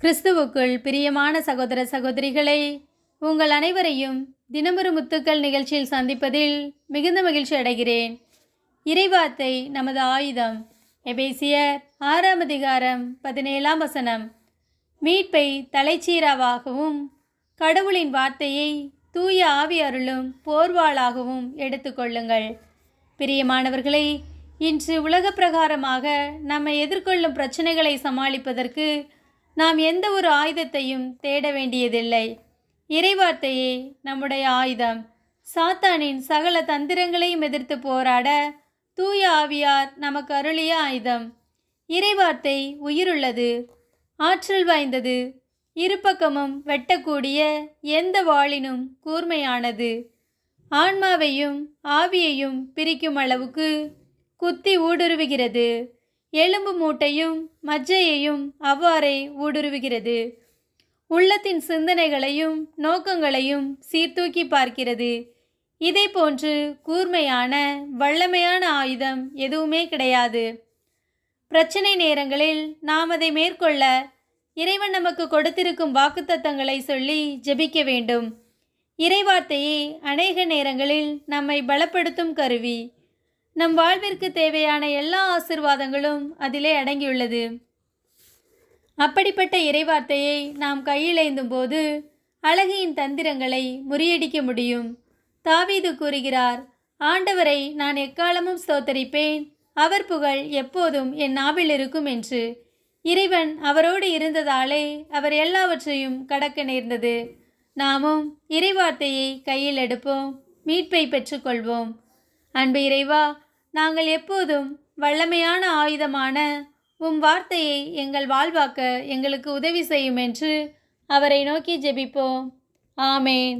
கிறிஸ்துவுக்குள் பிரியமான சகோதர சகோதரிகளை உங்கள் அனைவரையும் தினமொரு முத்துக்கள் நிகழ்ச்சியில் சந்திப்பதில் மிகுந்த மகிழ்ச்சி அடைகிறேன். இறைவார்த்தை நமது ஆயுதம். எபேசியர் ஆறாம் அதிகாரம் பதினேழாம் வசனம். மீட்பை தலைச்சீராவாகவும் கடவுளின் வார்த்தையை தூய ஆவி அருளும் போர்வாளாகவும் எடுத்துக்கொள்ளுங்கள் பிரியமானவர்களை இன்று உலக பிரகாரமாக நம்மை எதிர்கொள்ளும் பிரச்சனைகளை சமாளிப்பதற்கு நாம் எந்த ஒரு ஆயுதத்தையும் தேட வேண்டியதில்லை. இறைவார்த்தையே நம்முடைய ஆயுதம். சாத்தானின் சகல தந்திரங்களையும் எதிர்த்து போராட தூய ஆவியார் நமக்கு அருளிய ஆயுதம். இறைவார்த்தை உயிருள்ளது. ஆற்றல் வாய்ந்தது. இருபக்கமும் வெட்டக்கூடிய எந்த வாளினும் கூர்மையானது. ஆன்மாவையும் ஆவியையும் பிரிக்கும் அளவுக்கு குத்தி ஊடுருவுகிறது. எலும்பு மூட்டையும் மஜ்ஜையையும் அவ்வாறே ஊடுருவுகிறது. உள்ளத்தின் சிந்தனைகளையும் நோக்கங்களையும் சீர்தூக்கி பார்க்கிறது. இதை போன்று கூர்மையான வல்லமையான ஆயுதம் எதுவுமே கிடையாது. பிரச்சனை நேரங்களில் நாம் அதை மேற்கொள்ள இறைவன் நமக்கு கொடுத்திருக்கும் வாக்குத்தத்தங்களை சொல்லி ஜெபிக்க வேண்டும். இறைவார்த்தையே அநேக நேரங்களில் நம்மை பலப்படுத்தும் கருவி. நம் வாழ்விற்கு தேவையான எல்லா ஆசிர்வாதங்களும் அதிலே அடங்கியுள்ளது. அப்படிப்பட்ட இறைவார்த்தையை நாம் கையிலேந்தும் போது அழகியின் தந்திரங்களை முறியடிக்க முடியும். தாவீது கூறுகிறார் ஆண்டவரை நான் எக்காலமும் ஸ்தோத்தரிப்பேன். அவர் புகழ் எப்போதும் என் நாவில் இருக்கும் என்று. இறைவன் அவரோடு இருந்ததாலே அவர் எல்லாவற்றையும் கடக்க நேர்ந்தது. நாமும் இறைவார்த்தையை கையில் எடுப்போம் மீட்பை பெற்றுக்கொள்வோம். அன்பு இறைவா நாங்கள் எப்போதும் வல்லமையான ஆயுதமான உம் வார்த்தையை எங்கள் வாழ்வாக்க எங்களுக்கு உதவி செய்யும் என்று அவரை நோக்கி ஜெபிப்போம். ஆமேன்.